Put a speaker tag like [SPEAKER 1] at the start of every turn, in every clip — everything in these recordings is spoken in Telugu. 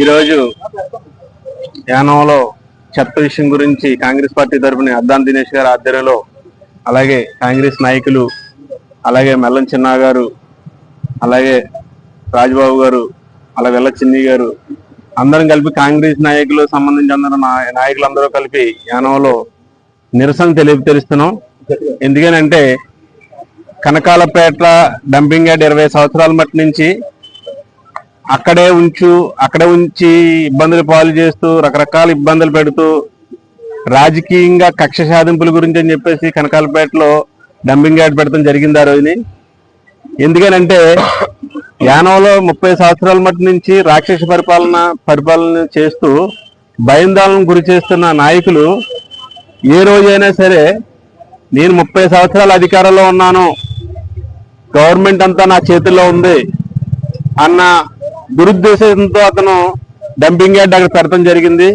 [SPEAKER 1] ఈరోజు యానంలో చెత్త విషయం గురించి కాంగ్రెస్ పార్టీ తరఫున అద్దాన్ దినేష్ గారి ఆధ్వర్యంలో అలాగే కాంగ్రెస్ నాయకులు అలాగే మెల్లం చిన్న గారు అలాగే రాజబాబు గారు అలా వెల్ల చిన్ని గారు అందరం కలిపి కాంగ్రెస్ నాయకులు సంబంధించి అందరూ నాయకులందరూ కలిపి యానంలో నిరసన తెలియ తెలుస్తున్నాం. ఎందుకనంటే కనకాలపేట డంపింగ్ యార్డ్ ఇరవై సంవత్సరాల మట్టి నుంచి అక్కడే ఉంచు అక్కడే ఉంచి ఇబ్బందులు పాలు చేస్తూ రకరకాల ఇబ్బందులు పెడుతూ రాజకీయంగా కక్ష సాధింపుల గురించి అని చెప్పేసి కనకాలపేటలో డంపింగ్ యార్డ్ పెడతాం జరిగింది ఆ రోజుని. ఎందుకనంటే యానంలో ముప్పై సంవత్సరాల మట్టి నుంచి రాక్షస పరిపాలన పరిపాలన చేస్తూ భయందాలను గురి చేస్తున్న నాయకులు ఏ రోజైనా సరే నేను ముప్పై సంవత్సరాల అధికారంలో ఉన్నాను గవర్నమెంట్ అంతా నా చేతిలో ఉంది. అన్న దురుద్దేశంతో అతను డంపింగ్ యార్డ్ అక్కడ పెడతాం జరిగింది.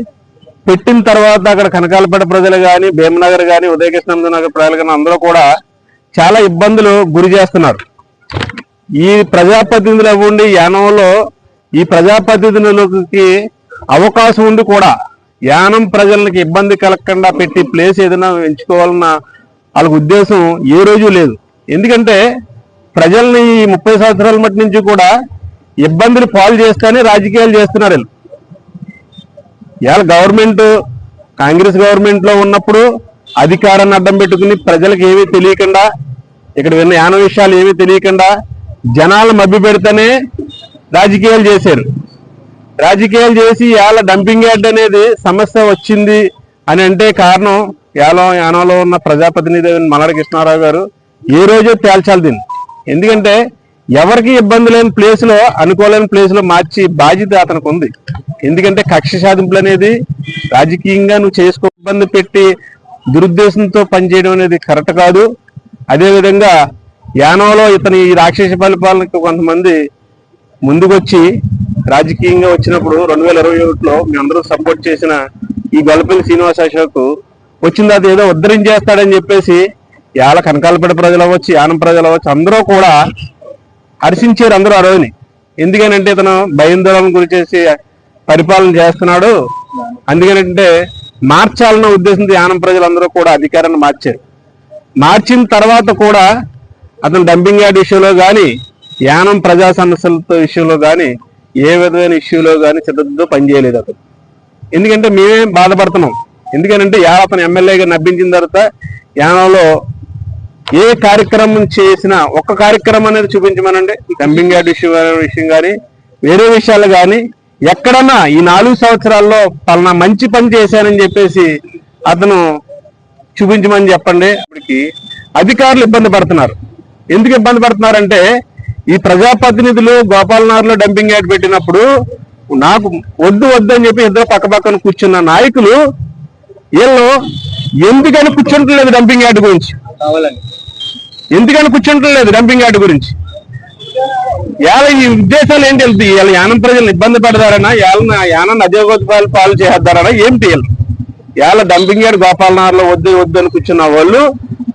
[SPEAKER 1] పెట్టిన తర్వాత అక్కడ కనకాలపేట ప్రజలు కానీ భీమనగర్ కానీ ఉదయకృష్ణ నగర్ ప్రజలు కానీ అందరూ కూడా చాలా ఇబ్బందులు గురి చేస్తున్నారు. ఈ ప్రజాప్రతినిధులు అవ్వండి యానంలో ఈ ప్రజాప్రతినిధులకి అవకాశం ఉండి కూడా యానం ప్రజలకి ఇబ్బంది కలగకుండా పెట్టి ప్లేస్ ఏదైనా ఎంచుకోవాలన్న వాళ్ళకి ఉద్దేశం ఏ రోజు లేదు. ఎందుకంటే ప్రజల్ని ఈ ముప్పై సంవత్సరాల మట్టి నుంచి కూడా ఇబ్బందులు పాలు చేస్తూనే రాజకీయాలు చేస్తున్నారు వీళ్ళు. ఇవాళ గవర్నమెంట్ కాంగ్రెస్ గవర్నమెంట్లో ఉన్నప్పుడు అధికారాన్ని అడ్డం పెట్టుకుని ప్రజలకు ఏమీ తెలియకుండా ఇక్కడ విన్న యాన విషయాలు ఏమీ తెలియకుండా జనాలు మభ్య పెడితేనే రాజకీయాలు చేశారు. రాజకీయాలు చేసి ఇవాళ డంపింగ్ యార్డ్ అనేది సమస్య వచ్చింది అని అంటే కారణం యాలో యానంలో ఉన్న ప్రజాప్రతినిధి అయిన మల్లాడి కృష్ణారావు గారు ఏ రోజో తేల్చాలి దీన్ని? ఎందుకంటే ఎవరికి ఇబ్బంది లేని ప్లేస్లో అనుకోలేని ప్లేస్లో మార్చి బాధ్యత అతనికి ఉంది. ఎందుకంటే కక్ష సాధింపులు అనేది రాజకీయంగా నువ్వు చేసుకో ఇబ్బంది పెట్టి దురుద్దేశంతో పనిచేయడం అనేది కరెక్ట్ కాదు. అదేవిధంగా యానంలో ఇతని ఈ రాక్షస పరిపాలనకు కొంతమంది ముందుకొచ్చి రాజకీయంగా వచ్చినప్పుడు రెండు వేల ఇరవై ఒకటిలో మేమందరూ అందరూ సపోర్ట్ చేసిన ఈ గొల్లపల్లి శ్రీనివాస అశోక్ వచ్చిన తర్వాత ఏదో ఉద్ధరించేస్తాడని చెప్పేసి యాల కనకాలపేట ప్రజలు అవ్వచ్చు యానం ప్రజలు అవ్వచ్చు అందరూ కూడా హర్షించారు అందరూ ఆ రోజుని. ఎందుకనంటే ఇతను భయందోళన గురి చేసి పరిపాలన చేస్తున్నాడు. అందుకనంటే మార్చాలన్న ఉద్దేశంతో యానం ప్రజలందరూ కూడా అధికారాన్ని మార్చారు. మార్చిన తర్వాత కూడా అతను డంపింగ్ యార్డ్ ఇష్యూలో కానీ యానం ప్రజా సమస్యలతో ఇష్యూలో కానీ ఏ విధమైన ఇష్యూలో కానీ చిత్తతో పనిచేయలేదు అతను. ఎందుకంటే మేమేం బాధపడుతున్నాం. ఎందుకంటే యా అతను ఎమ్మెల్యేగా నప్పించిన తర్వాత యానంలో ఏ కార్యక్రమం చేసినా ఒక్క కార్యక్రమం అనేది చూపించమనండి. డంపింగ్ యార్డ్ విషయం విషయం కానీ వేరే విషయాలు కానీ ఎక్కడన్నా ఈ నాలుగు సంవత్సరాల్లో పలానా మంచి పని చేశానని చెప్పేసి అతను చూపించమని చెప్పండి. అప్పటికి అధికారులు ఇబ్బంది పడుతున్నారు. ఎందుకు ఇబ్బంది పడుతున్నారంటే ఈ ప్రజాప్రతినిధులు గోపాలనగర్లో డంపింగ్ యార్డ్ పెట్టినప్పుడు నాకు వద్దు వద్దు అని చెప్పి ఇద్దరు పక్క పక్కన కూర్చున్న నాయకులు వీళ్ళు ఎందుకని కూర్చుంటలేదు డంపింగ్ యార్డ్ గురించి? ఎందుకని కూర్చుంటలేదు డంపింగ్ యార్డ్ గురించి? ఇవాళ ఈ ఉద్దేశాలు ఏంటి వెళ్తాయి ఇవాళ యానం ప్రజలను ఇబ్బంది పెడతారనా? ఇవాళ యానాన్ని అజయగోపాలు పాలు చేస్తారనా ఏం తీయాలి ఇవాళ డంపింగ్ యార్డ్ గోపాలనగర్లో వద్దు వద్దు అని కూర్చున్న వాళ్ళు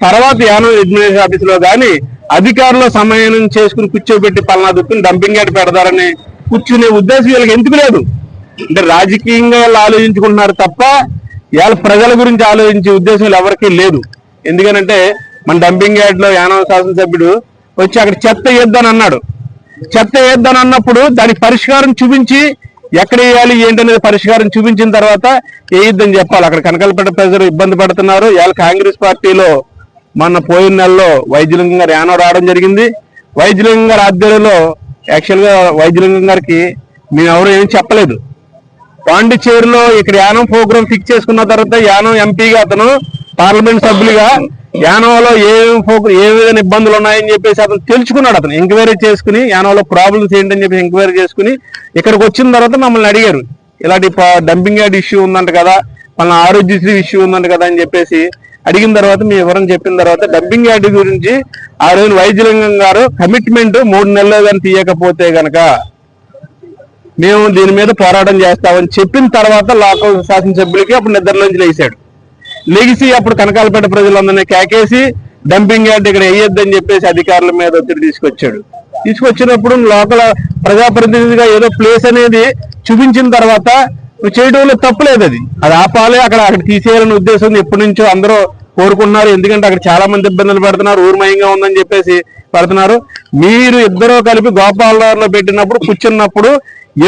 [SPEAKER 1] తర్వాత యానం అడ్మినిస్ట్రేషన్ ఆఫీసులో కానీ అధికారులు సమయం చేసుకుని కూర్చోబెట్టి పలానా దుక్కుని డంపింగ్ యార్డ్ పెడతారని కూర్చునే ఉద్దేశం వీళ్ళకి ఎందుకు లేదు? అంటే రాజకీయంగా వీళ్ళు ఆలోచించుకుంటున్నారు తప్ప ఇవాళ ప్రజల గురించి ఆలోచించే ఉద్దేశం ఎవరికీ లేదు. ఎందుకనంటే మన డంపింగ్ యార్డ్లో యానం శాసనసభ్యుడు వచ్చి అక్కడ చెత్త వేద్దని అన్నాడు. చెత్త వేద్దని అన్నప్పుడు దానికి పరిష్కారం చూపించి ఎక్కడ వేయాలి ఏంటనేది పరిష్కారం చూపించిన తర్వాత వేయొద్దని చెప్పాలి. అక్కడ కనకలపేట ప్రజలు ఇబ్బంది పడుతున్నారు. ఇవాళ కాంగ్రెస్ పార్టీలో మన పోయిన నెలలో వైద్యలింగం గారు యానం రావడం జరిగింది. వైద్యలింగం గారి ఆధ్వర్యంలో యాక్చువల్గా వైద్యలింగం గారికి మేము ఎవరు ఏం చెప్పలేదు. పాండిచేరిలో ఇక్కడ యానం ప్రోగ్రామ్ ఫిక్స్ చేసుకున్న తర్వాత యానం ఎంపీగా అతను పార్లమెంట్ సభ్యులుగా యానోలో ఏమేమి ఫోకు ఏ విధంగా ఇబ్బందులు ఉన్నాయని చెప్పేసి అతను తెలుసుకున్నాడు అతను. ఎంక్వైరీ చేసుకుని యానోలో ప్రాబ్లమ్స్ ఏంటని చెప్పి ఎంక్వైరీ చేసుకుని ఇక్కడికి వచ్చిన తర్వాత మమ్మల్ని అడిగారు. ఇలాంటి డంపింగ్ యార్డ్ ఇష్యూ ఉందంట కదా మన ఆరోగ్యశ్రీ ఇష్యూ ఉందంట కదా అని చెప్పేసి అడిగిన తర్వాత మీ వివరం చెప్పిన తర్వాత డంపింగ్ యార్డ్ గురించి ఆ రోజు వైద్యలింగం గారు కమిట్మెంట్ మూడు నెలలు కానీ తీయకపోతే గనక మేము దీని మీద పోరాటం చేస్తామని చెప్పిన తర్వాత లోకల్ శాసనసభ్యులకి అప్పుడు నిద్రలోంచి లేచాడు. లెగిసి అప్పుడు కనకాలపేట ప్రజలందరినీ కేకేసి డంపింగ్ యార్డ్ ఇక్కడ వేయొద్దని చెప్పేసి అధికారుల మీద ఒత్తిడి తీసుకొచ్చాడు. తీసుకొచ్చినప్పుడు లోకల్ ప్రజాప్రతినిధిగా ఏదో ప్లేస్ అనేది చూపించిన తర్వాత నువ్వు చేయడంలో తప్పులేదు అది. అది ఆపాలి అక్కడ అక్కడ తీసేయాలనే ఉద్దేశం ఎప్పటి నుంచో అందరూ కోరుకున్నారు ఎందుకంటే అక్కడ చాలా మంది ఇబ్బందులు పెడుతున్నారు ఊర్మయంగా ఉందని చెప్పేసి పెడుతున్నారు. మీరు ఇద్దరూ కలిపి గోపాలరావులో పెట్టినప్పుడు కూర్చున్నప్పుడు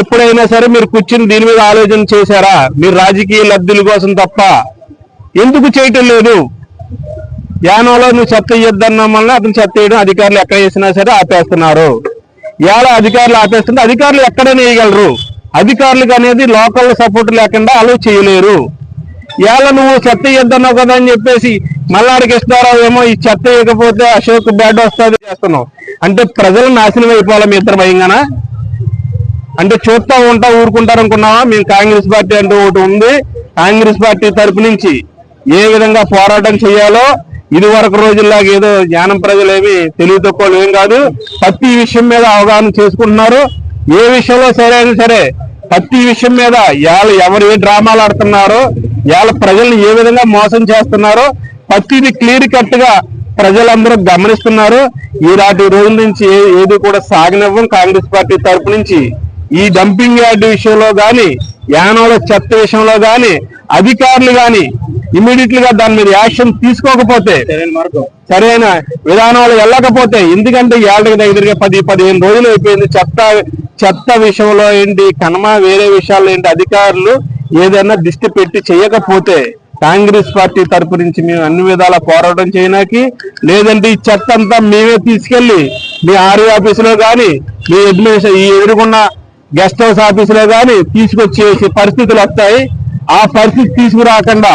[SPEAKER 1] ఎప్పుడైనా సరే మీరు కూర్చుని దీని మీద ఆలోచన చేశారా? మీరు రాజకీయ లబ్ధుల కోసం తప్ప ఎందుకు చేయటం లేదు? యానంలో నువ్వు చెత్త ఇయ్యొద్దన్న వల్ల అతను చెత్త వేయడం అధికారులు ఎక్కడ వేసినా సరే ఆపేస్తున్నారు. ఇవాళ అధికారులు ఆపేస్తుంటే అధికారులు ఎక్కడైనా వేయగలరు అధికారులకు అనేది లోకల్ సపోర్ట్ లేకుండా అలో చేయలేరు. ఇవాళ నువ్వు చెత్త ఇద్దన్నావు కదా అని చెప్పేసి మల్లాడికి ఇస్తారావు ఏమో ఈ చెత్త ఇవ్వకపోతే అశోక్ బ్యాడ్ వస్తుంది చేస్తున్నావు. అంటే ప్రజలు నాశనం అయిపోవాలి మీ ఇద్దరు భయంగానా? అంటే చూస్తా ఉంటా ఊరుకుంటారు అనుకున్నావా మేము కాంగ్రెస్ పార్టీ అంటూ ఒకటి ఉంది. కాంగ్రెస్ పార్టీ తరపు నుంచి ఏ విధంగా పోరాటం చేయాలో ఇది వరకు రోజుల్లాగా ఏదో జ్ఞానం ప్రజలేమి తెలివి తక్కువ ఏం కాదు ప్రతి విషయం మీద అవగాహన చేసుకుంటున్నారు. ఏ విషయంలో సరే సరే ప్రతి విషయం మీద ఇవాళ ఎవరు ఏ డ్రామాలు ఆడుతున్నారో ఇవాళ ప్రజల్ని ఏ విధంగా మోసం చేస్తున్నారో ప్రతిది క్లియర్ కట్గా ప్రజలందరూ గమనిస్తున్నారు. ఈనాటి రోజుల నుంచి ఏది కూడా సాగనివ్వం కాంగ్రెస్ పార్టీ తరపు నుంచి. ఈ డంపింగ్ యార్డ్ విషయంలో గాని యానంలో చెత్త విషయంలో గాని అధికారులు గాని ఇమీడియట్గా దాని మీద యాక్షన్ తీసుకోకపోతే సరైన విధానాలు వెళ్ళకపోతే ఎందుకంటే ఏళ్ళకి దగ్గరగా పది పదిహేను రోజులు అయిపోయింది. చెత్త చెత్త విషయంలో ఏంటి కనమ వేరే విషయాల్లో ఏంటి అధికారులు ఏదైనా దిష్టి పెట్టి చేయకపోతే కాంగ్రెస్ పార్టీ తరపు నుంచి మేము అన్ని విధాల పోరాటం చేయడానికి లేదంటే ఈ చెత్త అంతా మేమే తీసుకెళ్ళి మీ ఆర్ఓ ఆఫీసులో గాని మీ అడ్మినిస్ట్రేషన్ ఈ ఎదురుకున్న గెస్ట్ హౌస్ ఆఫీసులో గాని తీసుకొచ్చేసే పరిస్థితులు వస్తాయి. ఆ పరిస్థితి తీసుకురాకుండా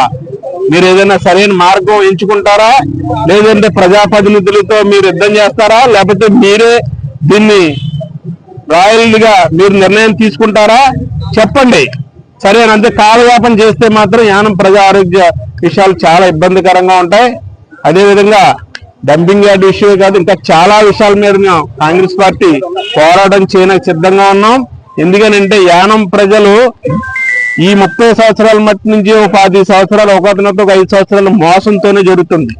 [SPEAKER 1] మీరు ఏదైనా సరైన మార్గం ఎంచుకుంటారా? లేదంటే ప్రజాప్రతినిధులతో మీరు యుద్ధం చేస్తారా? లేకపోతే మీరే దీన్ని రాయల్గా మీరు నిర్ణయం తీసుకుంటారా? చెప్పండి. సరే అంతే కాలయాపన చేస్తే మాత్రం యానం ప్రజా ఆరోగ్య విషయాలు చాలా ఇబ్బందికరంగా ఉంటాయి. అదే విధంగా డంపింగ్ యార్డ్ ఇష్యూ కాదు ఇంకా చాలా విషయాల మీద మేము కాంగ్రెస్ పార్టీ పోరాటం చేయడానికి సిద్ధంగా ఉన్నాం. ఎందుకనంటే యానం ప్రజలు ఈ ముప్పై సంవత్సరాల మట్టి నుంచి ఒక పది సంవత్సరాలు ఒకటినట్టు ఒక ఐదు సంవత్సరాల మోసంతోనే జరుగుతుంది.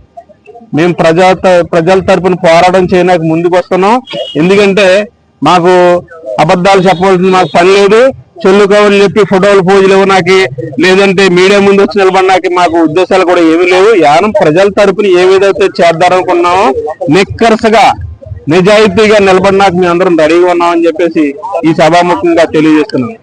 [SPEAKER 1] మేము ప్రజా ప్రజల తరపున పోరాటం చేయడానికి ముందుకు వస్తున్నాం. ఎందుకంటే మాకు అబద్ధాలు చెప్పవలసింది మాకు పని లేదు. చెల్లు కవర్లు చెప్పి ఫోటోలు పూజలు ఇవ్వనాకి లేదంటే మీడియా ముందు వచ్చి నిలబడడానికి మాకు ఉద్దేశాలు కూడా ఏమీ లేవు. యానం ప్రజల తరపున ఏ విధైతే చేద్దారనుకున్నామో నిక్కరసగా నిజాయితీగా నిలబడడానికి మేము అందరం రెడీగా ఉన్నామని చెప్పేసి ఈ సభాముఖంగా తెలియజేస్తున్నాం.